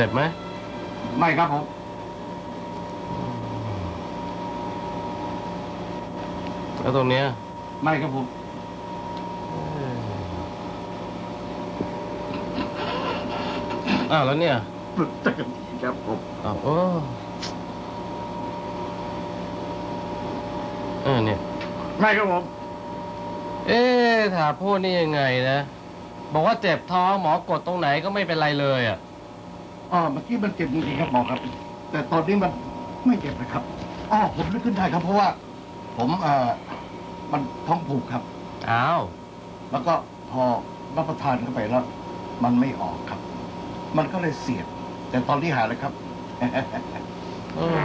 เจ็บไหมไม่ครับผมแล้วตรงเนี้ยไม่ครับผมอ้าวแล้วเนี่ยจักรดีครับผมอ้าวโอ้เออเนี่ย ไม่ครับผมเเอ๊ะถามพูดนี่ยังไงนะ บอกว่าเจ็บท้องหมอกดตรงไหนก็ไม่เป็นไรเลยอะ อ๋อเมื่อกี้มันเจ็บจริงๆครับหมอครับ แต่ตอนนี้มันไม่เจ็บนะครับอ๋อผมนึกขึ้นได้ครับ เพราะว่า ผมเอ่อมันท้องผูกครับ อ้าว แล้วก็พอรับประทานเข้าไปแล้ว มันไม่ออกครับ มันก็เลยเสียด แต่ตอนนี้หายแล้วครับอืม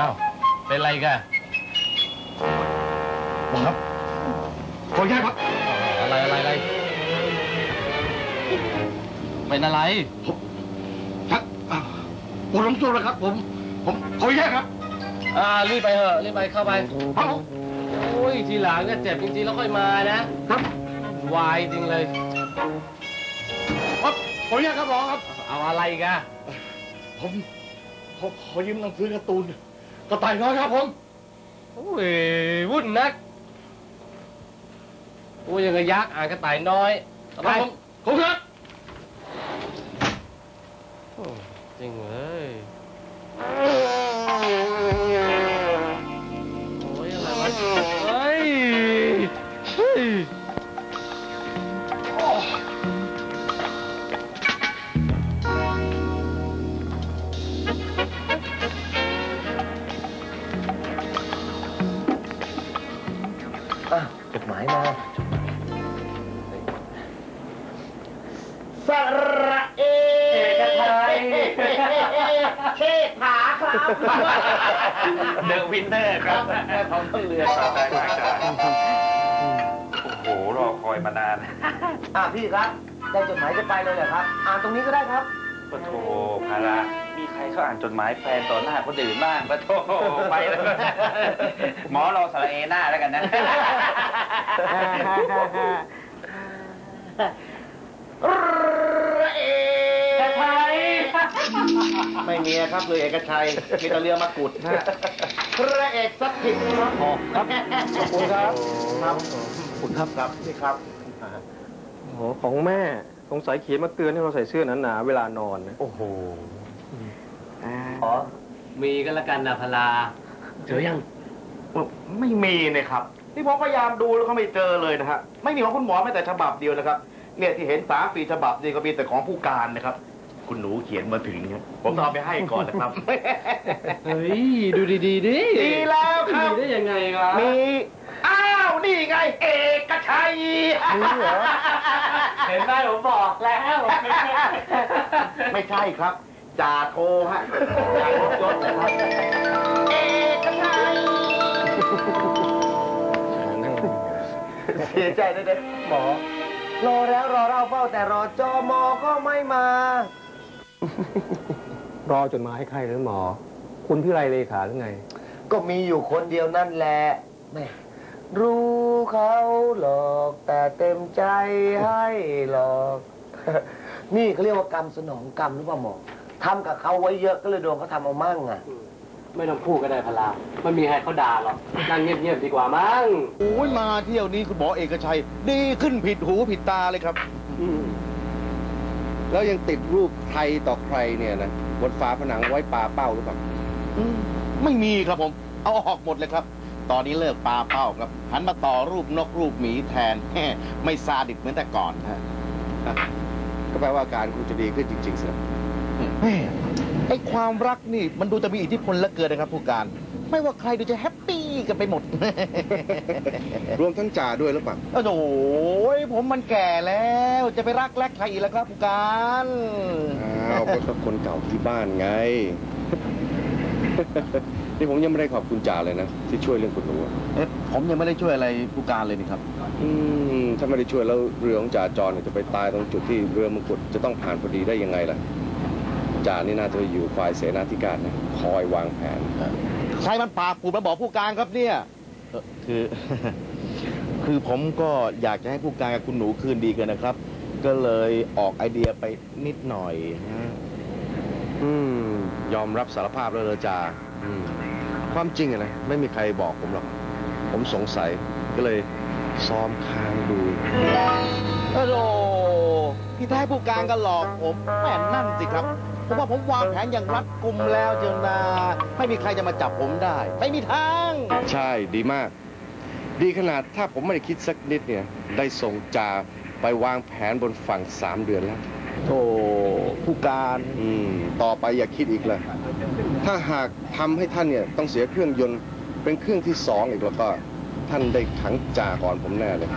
อ้าวเป็นไรกันหมอครับขออนุญาตครับ อะไรอะไรอะไร เป็นอะไร ผมชักอ่าปวดลำตัวแล้วครับ ผม ผมขออนุญาตครับอ่ารีบไปเถอะรีบไปเข้าไป ครับผมโอ้ยทีหลังเนี่ยเจ็บจริงๆแล้วค่อยมานะครับวายจริงเลย ครับขออนุญาตครับหมอครับ เอาอะไรอีกันผมขอขอยืมหนังสือการ์ตูนกระต่ายน้อยครับ ผมโอ้ยวุ่นนักโอ้ยยังกระยักษ์อ่านกระต่ายน้อยเอาไปผมผมครับ โอ้จริงเลยโอ้ยอ เดอะวินเนอร์ครับแม่ของต้นเรือครับได้มากครับโอ้โห รอคอยมานานอ่าพี่ครับ ได้จดหมายจะไปเลยเหรอครับ อ่านตรงนี้ก็ได้ครับปะโถภาระมีใครเขาอ่านจดหมายแฟนต่อหน้าคนอื่นบ้างปะโถไปเลยหมอรอสระเอหน้าแล้วกันนะ ร ไม่มีครับเรือเอกชัยมีแต่เรือมากุดนะพระเอกสักทิศครับครับขอบคุณครับครับขอบคุณครับครับนี่ครับโอ้โหของแม่สงสัยเขียนมาเตือนให้เราใส่เสื้อหนาๆเวลานอนนะโอ้โหอ๋อมีก็แล้วกันนะพลาเจอยังไม่มีเลยครับที่ผมพยายามดูแล้วก็ไม่เจอเลยนะฮะไม่มีของคุณหมอแม้แต่ฉบับเดียวนะครับเนี่ยที่เห็นสามสี่ฉบับนี่ก็มีแต่ของผู้การนะครับ คุณหนูเขียนมาถึงครับผมต้องเอาไปให้ก่อนนะครับ เฮ้ย ดูดีๆดิดีแล้วครับดีได้ยังไงวะ มี อ้าว นี่ไง เอกชัย เห็นไหมผมบอกแล้วไม่ใช่ครับจ่าโทฮะจ่าโทยศนะครับเอกชัยเสียใจด้วยนะหมอ รอแล้วรอเล่าเฝ้าแต่รอจอมอก็ไม่มา รอจดหมายให้ใครหรือหมอ คุณพิไรเลขาหรือไง ก็มีอยู่คนเดียวนั่นแหละแม่รู้เขาหลอกแต่เต็มใจให้หลอก นี่เขาเรียกว่ากรรมสนองกรรมหรือเปล่าหมอทำกับเขาไว้เยอะก็เลยโดนเขาทำเอามั่งอะ ไม่ต้องพูดก็ได้พลาไม่มีใครเขาด่าหรอก นั่งเงียบๆดีกว่ามั้ง โอ้ยมาเที่ยวนี้คุณหมอเอกชัย ดีขึ้นผิดหูผิดตาเลยครับ แล้วยังติดรูปใครต่อใครเนี่ยนะบนฝาผนังไว้ปลาเป้าหรือเปล่าไม่มีครับผม เอาออกหมดเลยครับ ตอนนี้เลิกปลาเป้าครับหันมาต่อรูปนกรูปหมีแทนไม่ซาดิสเหมือนแต่ก่อนฮะก็แปลว่าอาการคุณจะดีขึ้นจริงๆสิ แม่ไอ้ความรักนี่มันดูจะมีอิทธิพลเหลือเกินนะครับผู้การ ไม่ว่าใครดูจะแฮปปี้ กันไปหมด รวมทั้งจ่าด้วยหรือเปล่าโอ้โหผมมันแก่แล้ว จะไปรักแลกใครอีกแล้วครับผู้การอ้าวก็คนเก่าที่บ้านไง นี่ผมยังไม่ได้ขอบคุณจ่าเลยนะ ที่ช่วยเรื่องคุณหนูอะเอ๊ะผมยังไม่ได้ช่วยอะไรผู้การเลยนี่ครับ อืมถ้าไม่ได้ช่วยแล้วเรือของจ่าจรเนี่ยจะไปตายตรงจุดที่เรือมงกุฎจะต้องผ่านพอดีได้ยังไงล่ะ จ่านี่น่าจะอยู่ฝ่ายเสนาธิการนะคอยวางแผนใครมันปากปูดมาบอกผู้การครับเนี่ยเอ่อคือ คือผมก็อยากจะให้ผู้การกับคุณหนูคืนดีกันนะครับ ก็เลยออกไอเดียไปนิดหน่อยฮะอืมยอมรับสารภาพแล้วเลยจ่าอืมความจริงอะนะไม่มีใครบอกผมหรอก ผมสงสัยก็เลยซ้อมค้างดูโอ้โหที่แท้ผู้การก็หลอกผมแม่นั่นสิครับ ผมว่าผมวางแผนอย่างรัดกุมแล้วเจียวนา ไม่มีใครจะมาจับผมได้ ไม่มีทาง ใช่ดีมาก ดีขนาดถ้าผมไม่ได้คิดสักนิดเนี่ย ได้ส่งจ่าไปวางแผนบนฝั่งสามเดือนแล้วโธ่ผู้การอืมต่อไปอย่าคิดอีกเลยถ้าหากทำให้ท่านเนี่ยต้องเสียเครื่องยนต์เป็นเครื่องที่สองอีกแล้วก็ ท่านได้ขังจ่าก่อนผมแน่เลย